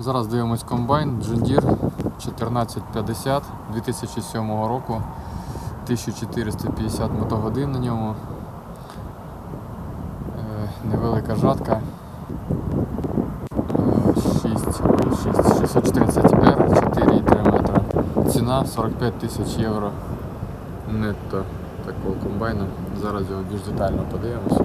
Зараз дивимось комбайн John 1450 2007 року. 1450 мотогодин на ньому. Е, Невелика жатка. Е, 6, 6, 630R, 4,3 метра. Ціна 45 тисяч євро нетто такого комбайна. Зараз його більш детально подивимося.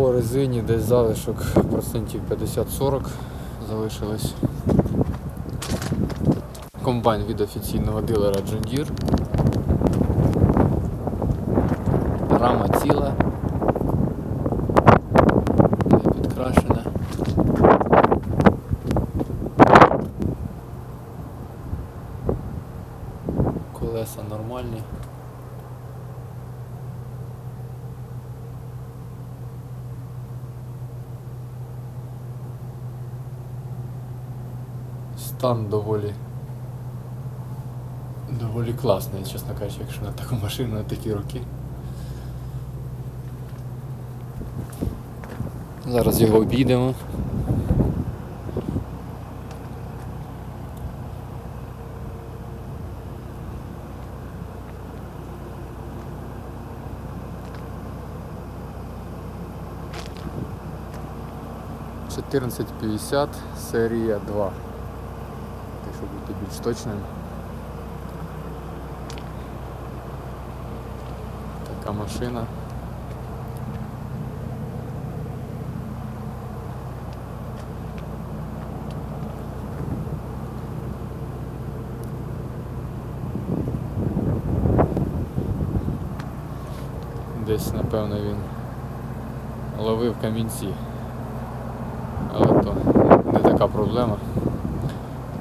По резині десь залишок процентів 50-40 залишилось. Комбайн від офіційного дилера John Deere. Рама ціла. Не підкрашена. Колеса нормальні. Стан доволі доволі класний, чесно кажучи, якщо на таку машину на такі роки. Зараз його обійдемо. Чотирнадцять п'ятдесят серія 2. Якщо бути більш точним. Така машина. Десь, напевно, він ловив камінці. Але то не така проблема.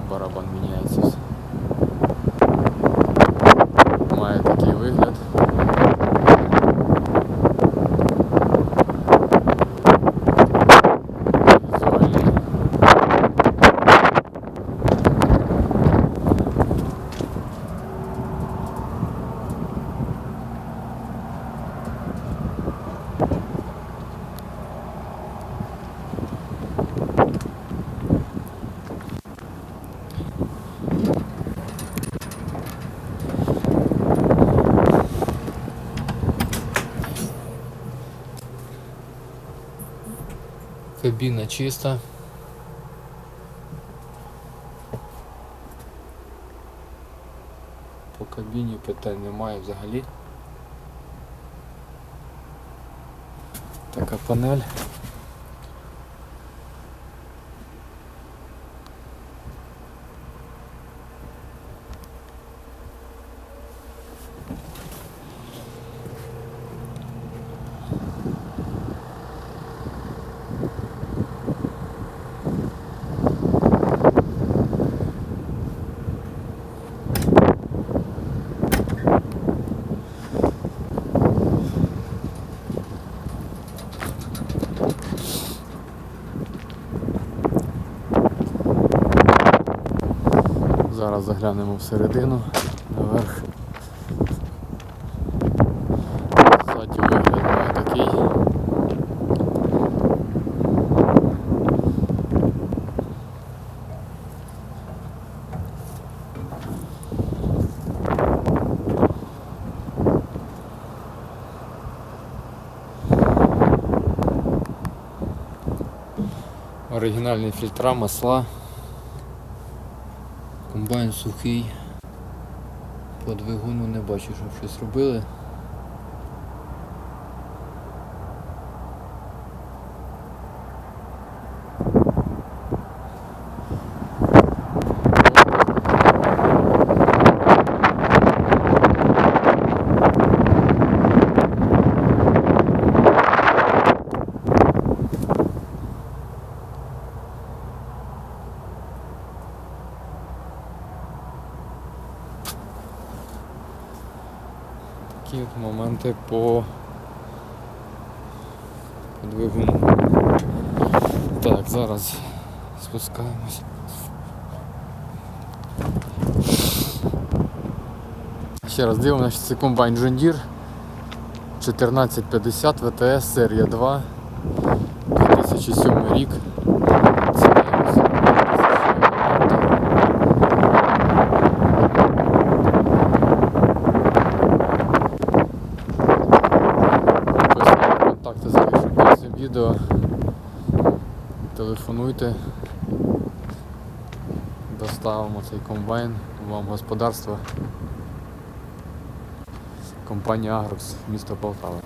Барабан меняется все. Має такий вигляд. Візуальний. Кабіна чиста. По кабіні питань немає взагалі. Така панель. Зараз заглянемо всередину, наверх. Ззаді вигляд має такий. Оригінальні фільтра, масла. Комбайн сухий. По двигуну не бачу, щоб щось робили. Такі от моменти по двигун. Так, зараз спускаємось. Ще раз дивимося, це комбайн Deere 1450 ВТС серія 2 2007 рік. Телефонуйте. Доставимо цей комбайн вам господарство. Компанія Агрокс, місто Полтава.